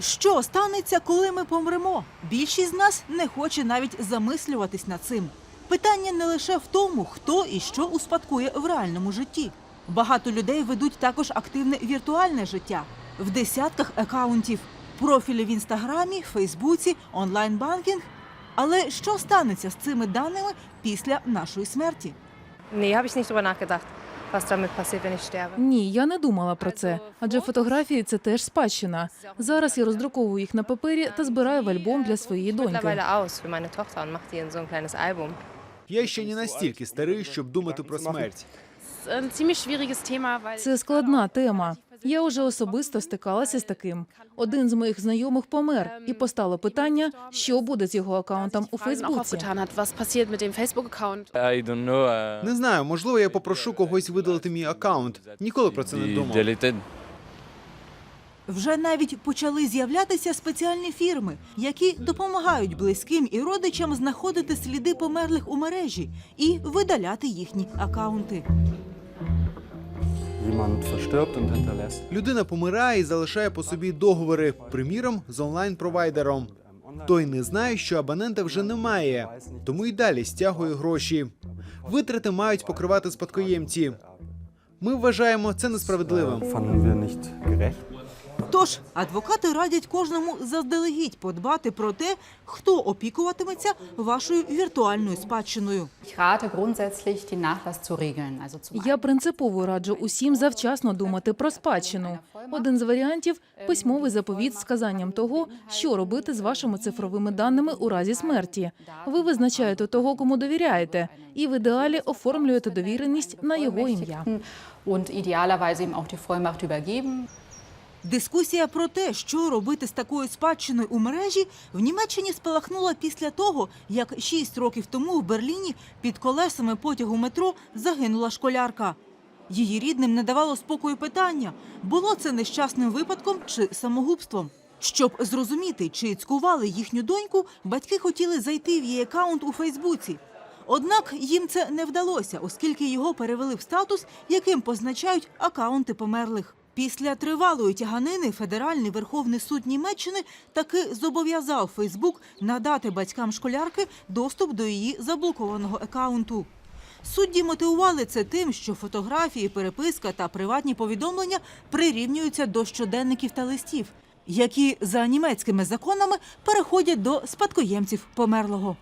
Що станеться, коли ми помремо? Більшість з нас не хоче навіть замислюватись над цим. Питання не лише в тому, хто і що успадкує в реальному житті. Багато людей ведуть також активне віртуальне життя в десятках акаунтів, профілі в інстаграмі, Фейсбуці, онлайн-банкінг. Але що станеться з цими даними після нашої смерті? Nee, habe ich nicht drüber nachgedacht, was damit passiert, wenn ich sterbe. Ні, я не думала про це, адже фотографії це теж спадщина. Зараз я роздруковую їх на папері та збираю в альбом для своєї доньки. Mittlerweile aus für meine Tochter und mache die in so ein kleines Album. Я ще не настільки старий, щоб думати про смерть. ein ziemlich schwieriges Thema, weil Це складна тема. Я вже особисто стикалася з таким. Один з моїх знайомих помер, і постало питання, що буде з його акаунтом у Фейсбуці. Uh, Не знаю, можливо, я попрошу когось видалити мій аккаунт. Ніколи про це не думав. Вже навіть почали з'являтися спеціальні фірми, які допомагають близьким і родичам знаходити сліди померлих у мережі і видаляти їхні акаунти. Людина помирає і залишає по собі договори, приміром, з онлайн-провайдером. Той не знає, що абонента вже немає, тому й далі стягує гроші. Витрати мають покривати спадкоємці. Ми вважаємо це несправедливим. Tож адвокати радять кожному заздалегідь подбати про те, хто опікуватиметься вашою віртуальною спадщиною. Я принципово раджу усім завчасно думати про спадщину. Один з варіантів письмовий заповіт з сказанням того, що робити з вашими цифровими даними у разі смерті. Ви визначаєте того, кому довіряєте, і в ідеалі оформлюєте довіреність на його ім'я. Дискусія про те, що робити з такою спадщиною у мережі, в Німеччині спалахнула після того, як шість років тому в Берліні під колесами потягу метро загинула школярка. Її рідним не давало спокою питання, було це нещасним випадком чи самогубством. Щоб зрозуміти, чи цькували їхню доньку, батьки хотіли зайти в її акаунт у Фейсбуці. Однак їм це не вдалося, оскільки його перевели в статус, яким позначають акаунти померлих. Після тривалої тяганини Федеральний Верховний суд Німеччини таки зобов'язав Фейсбук надати батькам школярки доступ до її заблокованого акаунту. Судді мотивували це тим, що фотографії, переписка та приватні повідомлення прирівнюються до щоденників та листів, які за німецькими законами переходять до спадкоємців померлого.